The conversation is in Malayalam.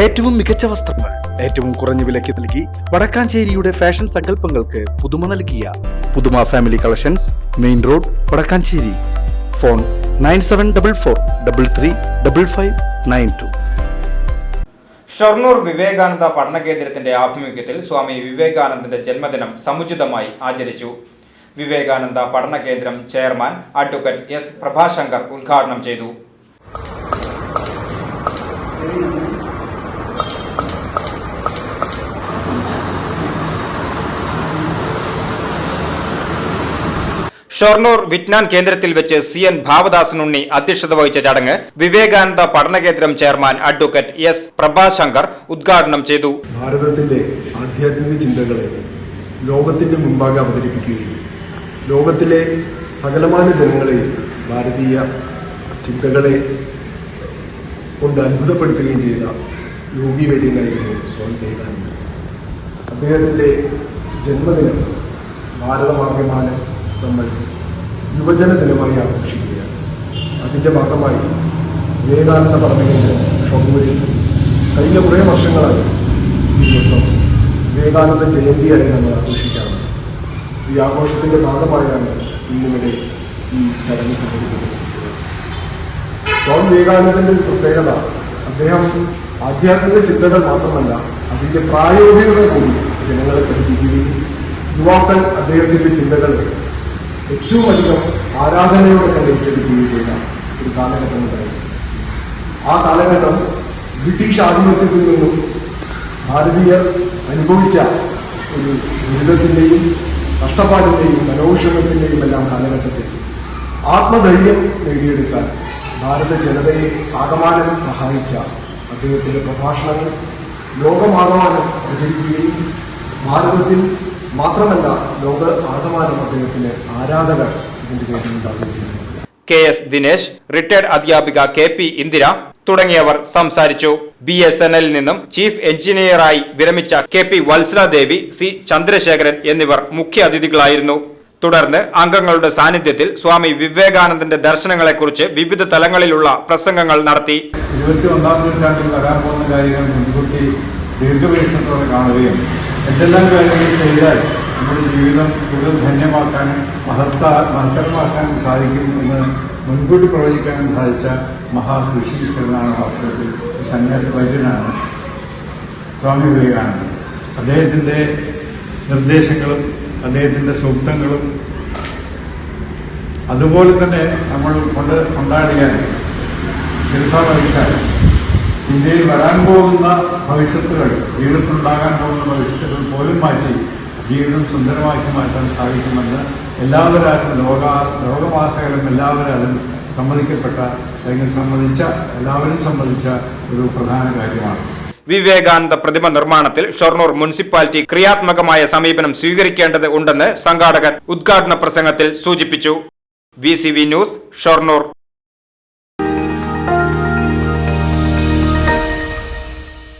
ഏറ്റവും മികച്ച വസ്ത്രങ്ങൾ ഏറ്റവും കുറഞ്ഞ വിലയ്ക്ക് നൽകി വടക്കാഞ്ചേരിയുടെ ഫാഷൻ സങ്കല്പങ്ങൾക്ക് പുതുമ നൽകിയ Puthuma family collections main road Vadakkanchery. Phone nine seven double four double three double five nine two. Shoranur Vivekananda പഠന കേന്ദ്രത്തിന്റെ ആഭിമുഖ്യത്തിൽ സ്വാമി വിവേകാനന്ദന്റെ ജന്മദിനം സമുചിതമായി ആചരിച്ചു. വിവേകാനന്ദ പഠന കേന്ദ്രം ചെയർമാൻ അഡ്വക്കേറ്റ് എസ് പ്രഭാശങ്കർ ഉദ്ഘാടനം ചെയ്തു. ഷൊർണൂർ വിജ്ഞാൻ കേന്ദ്രത്തിൽ വെച്ച് സി എൻ ഭാവദാസനുണ്ണി അധ്യക്ഷത വഹിച്ച ചടങ്ങ് വിവേകാനന്ദ പഠന കേന്ദ്രം ചെയർമാൻ അഡ്വക്കേറ്റ് എസ് പ്രഭാശങ്കർ ഉദ്ഘാടനം ചെയ്തു. ഭാരതത്തിന്റെ ആധ്യാത്മിക ചിന്തകളെ ലോകത്തിന്റെ മുമ്പാകെ അവതരിപ്പിക്കുകയും ലോകത്തിലെ സകലമാന ജനങ്ങളെയും ഭാരതീയ ചിന്തകളെ കൊണ്ട് അത്ഭുതപ്പെടുത്തുകയും ചെയ്ത യോഗി വര്യനായിരുന്നു സ്വാമി വിവേകാനന്ദൻ. അദ്ദേഹത്തിന്റെ ജന്മദിനം ഭാരതമാകമാനം നമ്മൾ യുവജന ദിനമായി ആഘോഷിക്കുകയാണ് അതിന്റെ ഭാഗമായി വിവേകാനന്ദ പഠനകേന്ദ്രം ഷൊർണൂരിൽ കഴിഞ്ഞ കുറേ വർഷങ്ങളായി ഈ ദിവസം വിവേകാനന്ദ ജയന്തിയായി നമ്മൾ ആഘോഷിക്കാറുണ്ട് ഈ ആഘോഷത്തിന്റെ ഭാഗമായാണ് ഇന്നിവിടെ ഈ ചടങ്ങ് സംഘടിപ്പിക്കുന്നത്. സ്വാമി വിവേകാനന്ദന്റെ പ്രത്യേകത അദ്ദേഹം ആധ്യാത്മിക ചിന്തകൾ മാത്രമല്ല അതിന്റെ പ്രായോഗികത കൂടി ജനങ്ങളെ പഠിപ്പിക്കുകയും യുവാക്കൾ അദ്ദേഹത്തിന്റെ ചിന്തകൾ ഏറ്റവും അധികം ആരാധനയോടെ തന്നെ ഏറ്റെടുക്കുകയും ചെയ്ത ഒരു കാലഘട്ടം ഉണ്ടായിരുന്നു. ആ കാലഘട്ടം ബ്രിട്ടീഷ് ആധിപത്യത്തിൽ നിന്നും ഭാരതീയർ അനുഭവിച്ച ഒരു ദുരിതത്തിന്റെയും കഷ്ടപ്പാടിന്റെയും മനോവിഷമത്തിന്റെയും എല്ലാം കാലഘട്ടത്തിൽ ആത്മധൈര്യം നേടിയെടുക്കാൻ ഭാരത ജനതയെ ആകമാനം സഹായിച്ച അദ്ദേഹത്തിന്റെ പ്രഭാഷണങ്ങൾ ലോകമാകമാനം പ്രചരിക്കുകയും ഭാരതത്തിൽ മാത്രമല്ല ലോക ആകമാനം അദ്ദേഹത്തിന് ആരാധകർ ഇതിന്റെ പേരിൽ കെ എസ് ദിനേശ് റിട്ടയർഡ് അധ്യാപിക കെ പി ഇന്ദിര തുടങ്ങിയവർ സംസാരിച്ചു. ബി എസ് എൻ എല്ലിൽ നിന്നും ചീഫ് എഞ്ചിനീയറായി വിരമിച്ച K P Valsaladevi C Chandrasekharan എന്നിവർ മുഖ്യ അതിഥികളായിരുന്നു. തുടർന്ന് അംഗങ്ങളുടെ സാന്നിധ്യത്തിൽ സ്വാമി വിവേകാനന്ദന്റെ ദർശനങ്ങളെക്കുറിച്ച് വിവിധ തലങ്ങളിലുള്ള പ്രസംഗങ്ങൾ നടത്തി. ഇരുപത്തി ഒന്നാം നൂറ്റാണ്ടിൽ വരാൻ പോകുന്ന കാര്യങ്ങൾ മുൻകൂട്ടി ദീർഘവീക്ഷണത്തോടെ കാണുകയും എന്തെല്ലാം കാര്യങ്ങൾ ചെയ്താൽ നമ്മുടെ ജീവിതം കൂടുതൽ ധന്യമാക്കാനും മഹത്ത മഹത്തരമാക്കാനും സാധിക്കും എന്ന് മുൻകൂട്ടി പ്രവചിക്കാനും സാധിച്ച മഹാസുശീശ്വരനാണ് വാസ്തവത്തിൽ ഒരു സന്യാസ വൈദ്യനാണ് സ്വാമി വിവേകാനന്ദൻ. അദ്ദേഹത്തിന്റെ നിർദ്ദേശങ്ങളും അദ്ദേഹത്തിന്റെ സൂക്തങ്ങളും അതുപോലെ തന്നെ നമ്മൾ കൊണ്ട് കൊണ്ടാടിയാൽ ശിരസാവഹിക്കാൻ ഇന്ത്യയിൽ വരാൻ പോകുന്ന ഭവിഷ്യത്തുകൾ ജീവിതത്തിലുണ്ടാകാൻ പോകുന്ന ഭവിഷ്യത്തുകൾ പോലും മാറ്റി ജീവിതം സുന്ദരമാക്കി മാറ്റാൻ സാധിക്കുമെന്ന് എല്ലാവരും ലോക ലോകവാസകരും എല്ലാവരും സമ്മതിക്കപ്പെട്ട അല്ലെങ്കിൽ സമ്മതിച്ച എല്ലാവരും സമ്മതിച്ച ഒരു പ്രധാന കാര്യമാണ്. വിവേകാനന്ദ പ്രതിമ നിർമ്മാണത്തിൽ ഷൊർണൂർ മുനിസിപ്പാലിറ്റി ക്രിയാത്മകമായ സമീപനം സ്വീകരിക്കേണ്ടത് ഉണ്ടെന്ന് സംഘാടകർ ഉദ്ഘാടന പ്രസംഗത്തിൽ സൂചിപ്പിച്ചു. V news Shoranur.